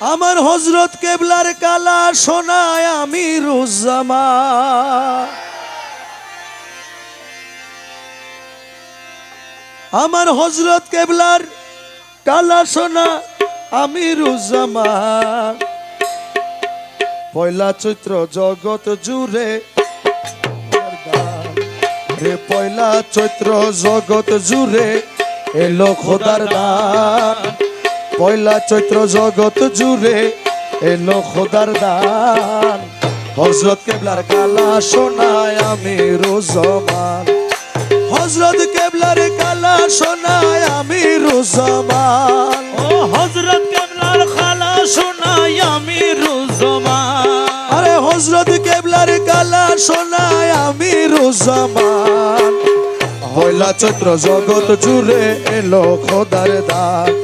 আমার হজরত কেবলার কালা সোনায় আমি রুজামা আমার হজরত কেবলার কালা সোনা আমি রুজামা পয়লা চৈত্র জগৎ জুড়ে রে পয়লা চৈত্র জগৎ জুড়ে এলো খোদার দান। পয়লা চৈত্র জগৎ জুড়ে এলো খোদার দান। হজরত কেবলার কালা সোনায় আমি রোজমান। হজরত কেবলার কালা সোনায় আমি রোজমান। ও হজরত কেবলার খালা শোনাই আমি রুজমা আরে হজরত কেবলার কালা সোনায় আমি রোজমান। পয়লা চৈত্র জগৎ জুড়ে এলো খোদার দান।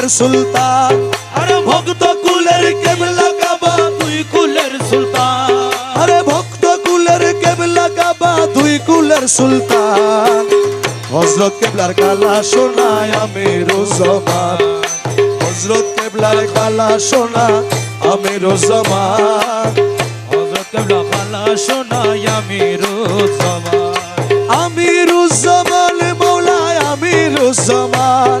কুলের সুলতান। আরে ভক্ত কুলের কেবলা কাবা তুই কুলের সুলতান। আরে ভক্ত কুলের কেবলা কাবা, দুই কুলের সুলতান। হজরত কেবলার কালা সোনায় আমি রোজমান হজরত কেবলার কালা সোনা আমি রোজমান হজরত কেবলা খালা শোনাই আমি রুজমা আমি রুজমান মৌলায় আমি রুজমান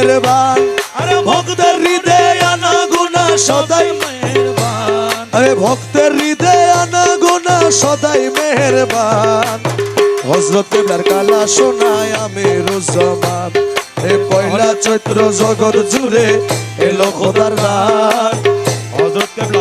মেহেরবান। আরে ভক্তের হৃদয় আনা গুনা সদাই মেহরবান। আরে ভক্তের হৃদয় আনা গুনা সদাই মেহেরবান। হজরত কেবলার কালা সোনায় আমি রুজমান এ পয়লা চৈত্র জগৎ জুড়ে এলো খোদার দান হজরত কেবলা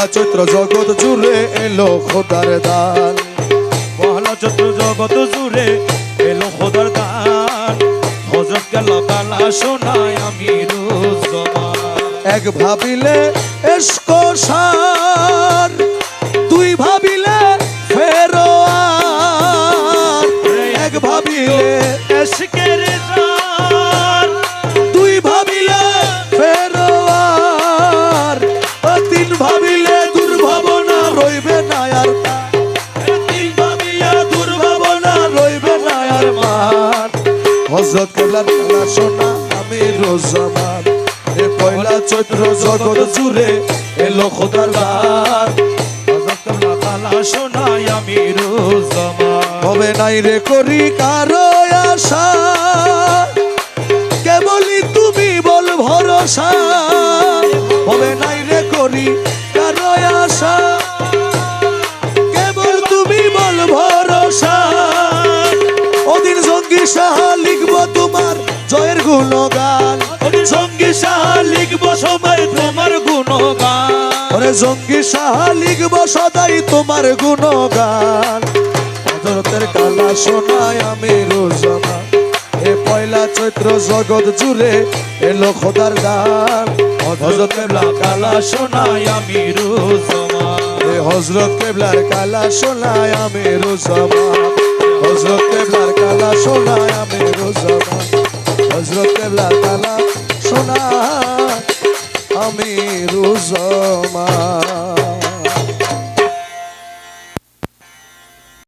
পয়লা চৈত্র জগৎ জুড়ে এলো খোদার দান। পহলা চতুর জগত জুড়ে এলো খোদার দান। হজরত গেল কালা শোনাই আমি এক ভাবিলে এসকো সার, দুই ভাবিলে ফেরোয়ার। এক ভাবিলে এসকের হজরত কেবলার কালা সোনা আমি রোজামান এ পয়লা চৈত্র জগৎ জুড়ে এলো খোদার কালা শোনাই আমি রুজমান হবে নাই রে করি কারও আশা। কেবলই তুমি বল ভরসা। হবে নাই রে করি গুণগান। সঙ্গী সাহা লিখব সবাই তোমার গুণগান। ওরে জঙ্গি সাহা লিখব সদাই তোমার গুণগান। হজরতের কালা সোনায় আমি রোজানা। এ পয়লা চৈত্র জগৎ জুড়ে এলো খোদার দান। হজরত কেবলা কালা শোনাই আমি রুজমান এ হজরত কেবলার কালা সোনায় আমি রোজামা হজরত কেবলার কালা শোনায় আমি রোজামান হজরত কেবলার কালা শোনায় আমি রোজামান